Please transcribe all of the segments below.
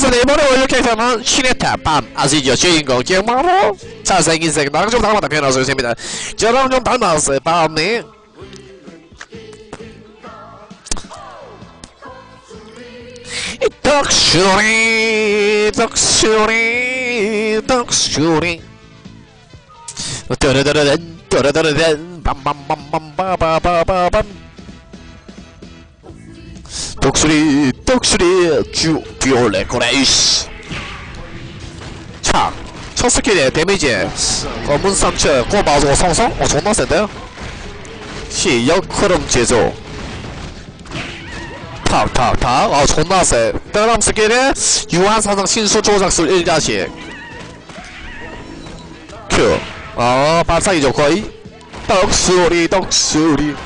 따라서 이번에 원력해서는 신의 탑밤 아시죠? 주인공 정말로 잘생긴 색 나랑 좀 닮았다 변호사 있습니다. 저랑 좀 닮았어요 밤에. 덕슈리 덕슈리 덕슈리. 떠르르르른 떠르르르른 빰빰빰빰빠바바바밤. 독수리 독수리 주 비올레 코레이스 차! 첫 스킬에 데미지 검은 상처 꼬마소 성성? 어 존나 센데요? 시역 흐름 제조. 탁탁탁. 아 존나 세. 다음 스킬에 유한산성 신수 조작술 1자식. 큐. 아, 발사기죠 거의. 떡수리 떡수리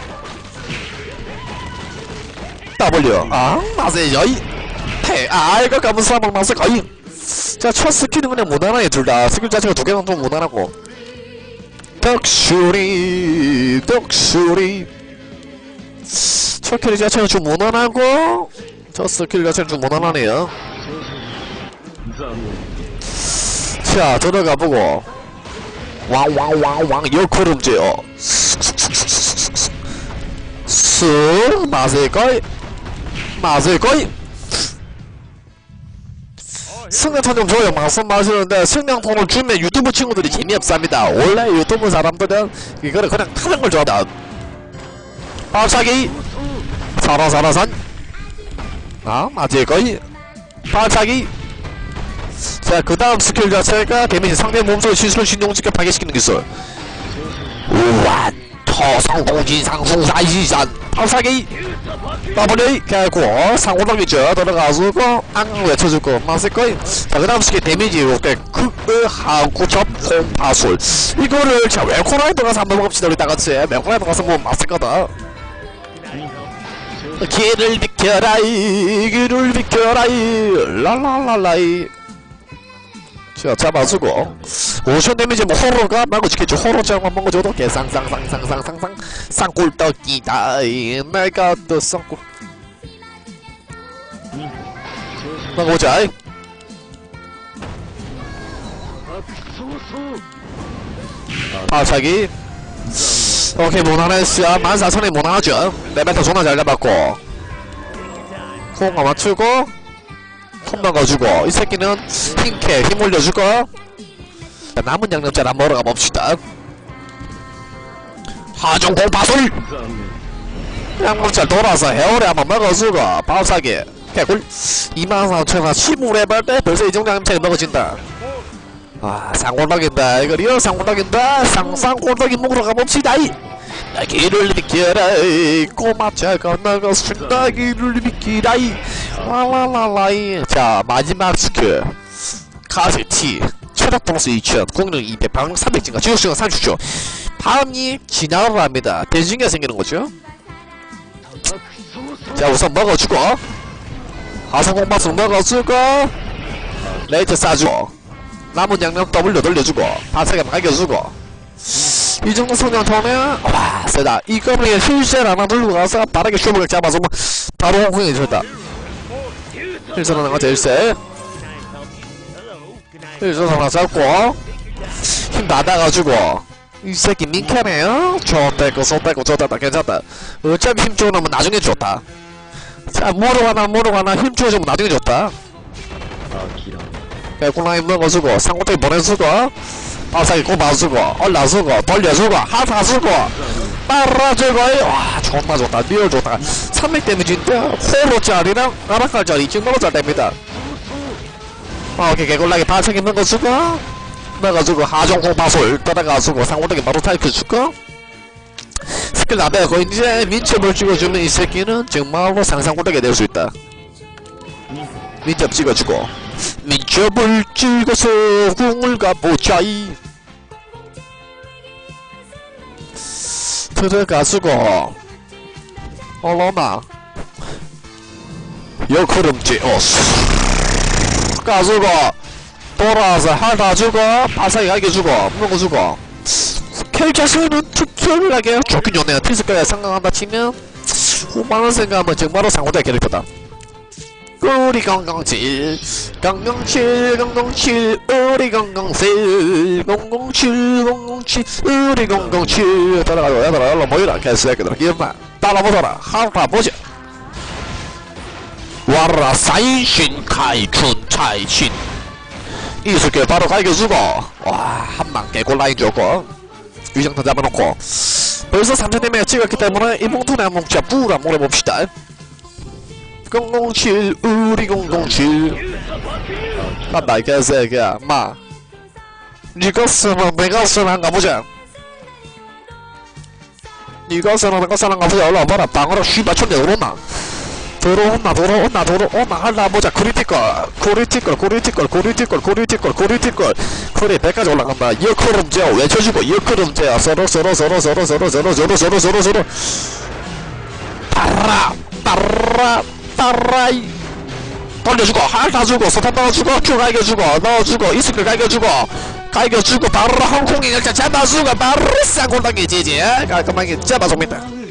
W. 아 맞아요 태 아, 이거 까면 사망 나서 거의 자, 첫 스킬은 그냥 무난하게 둘다. 스킬 자체가 두 개는 좀 무난하고. 떡수리 떡수리. 첫 스킬 자체는 좀 무난하고 첫 스킬 자체는 좀 무난하네요. 자 들어가보고. 왕왕왕왕 어쓱 맞을걸 맞을걸 승량통 좀 줘요. 말씀하시는데 승량통을 주면 유튜브 친구들이 재미없습니다. 원래 유튜브 사람들은 이거를 그냥 타는 걸 좋아한다. 발차기. 사라사라산. 아 맞을걸 발차기. 자그 다음 스킬 자체가 데미지 상대 몸속의 시술을 신용직게 파괴시키는 기술. 우와 토성공진 상승사이시산 발차기 더블레이 개고 상호덕이죠 들어가지고 앙 외쳐주고 맞을걸 자그 다음 스킬 데미지 이렇게 크하고 접공 파술. 이거를 자 웰코라에 들어가서 한번 먹읍시다. 우리 다같이. 웰코라에 들어가서 보면 맞을거다. 길을 비켜라이 길을 비켜라이. 랄랄랄라이 자 잡아주고. 오션 데미지 뭐 호로가 말고 지켰죠 호로장만 먹어줘도 개상상상상상상상. 쌍꿀떡이다. 내가 또 쌍꿀 먹어보자. 발차기. 오케이 무난했어 14,000이 무난하죠. 레벨터 존나 잘 잡았고. 코가 맞추고 콤 넣어주고 이 새끼는 힘캐 힘 올려주고 자, 남은 양념잘 한번 먹으러 가봅시다. 하종 공파술! 양념잘 돌아서 해오래 한번 먹어주고 밥사기 개꿀. 23,000원 15레벨 때 벌써 이 정도 양념차이 먹어진다. 아 상골떡인다. 이거 리얼 상골떡인다. 상상골떡이 먹으러 가봅시다. 이! 나기를 비켜라 꼬마 차가 나가서 나기를 비키라 이 라라라라이 자 마지막 스킬 카세티 체력 동수 2000 공력 200 방력 300 증가 지속시간 30초 다음이 진화를 합니다 대중기가 생기는 거죠 자 우선 먹어주고 하성공파수 먹어주고 레이트 쏴주고 남은 양념 W 돌려주고 바삭하게 말겨주고 이 정도 성장통은 와 세다 이거는 힐셀 하나 들고 가서 빠르게 쇼부를 잡아서 뭐 바로 홍콩에 줬다 하나 가자 힐셀 힐셀 하나 잡고 힘 받아가지고. 이 새끼 민카네요? 좋대고 좋대고 좋다 괜찮다. 어차피 힘 주고 나면 나중에 좋다. 자 뭐로 가나 뭐로 가나 힘 주어주면 나중에 좋다. 배구라인 먹어주고 상고대기 보내주고 바삭이 꼽아주고 올라주고 돌려주고 하사주고 빨아주고 와 존나 좋다. 리얼 좋다. 300 데미지인데 호로짜리랑 아라칼짜리 2,000만원짜리 됩니다. 아, 오케이 개골라게 바삭이 먹어주고 먹어주고 하종공 바솔 따라가주고 상고대기 바로 타이크 주고 스킬 나배고 이제 민첩을 찍어주면 이 새끼는 정말로 상상고되게 될 수 있다. 민첩 찍어주고 민첩을 찍어서 궁을 가보자이 들어가지고 얼마나. 역흐름지 어스 가지고 돌아와서 핥아주고 바삭이 갈겨주고 먹어 주고. 스킬 자체는 특별하게 좋긴 좋네요. 티스크에 생각한다 치면 5만원 생각하면 정말로 상호대 캐릭터다 우리 007 007 007 우리 007 007 007 우리 007 따라가자 얘들아 일로 모이라 개새끼들아 기억나 따라보더라. 하라 보자. 와라 사인신 카이춘 차이신. 이수께 바로 갈겨주고. 와 한방 개골라인 좋고. 위장탄 잡아놓고. 벌써 3천 대매 찍었기 때문에 이 몽투나 몽자 뿌라 몰아봅시다 007 우리 007 간다 이 개새끼야 마. 니가 쓰면 내가 쓰는가 보자 니가 쓰는 내가 쓰는가 보자 올라와봐라. 방으로 씨발 촌내 들어온나 들어온나 들어온나 들어온나 할라 보자. 크리티컬 크리티컬 크리티컬 크리티컬 크리티컬 크리티컬. 크리 100까지 올라간다. 이어크름 제어 외쳐주고 이어크름 제어. 서로 서로 서로 서로 서로 서로 서로 서로 서로 서로. 따라 따라 따라이. 돌려주고 핥아주고 소탄 넣어주고 쭉 갈겨주고 넣어주고 이스크 갈겨주고 갈겨주고 바로 홍콩이 일단 잡아주고 바로 쌍골당기 지지 깔끔하게 잡아줍니다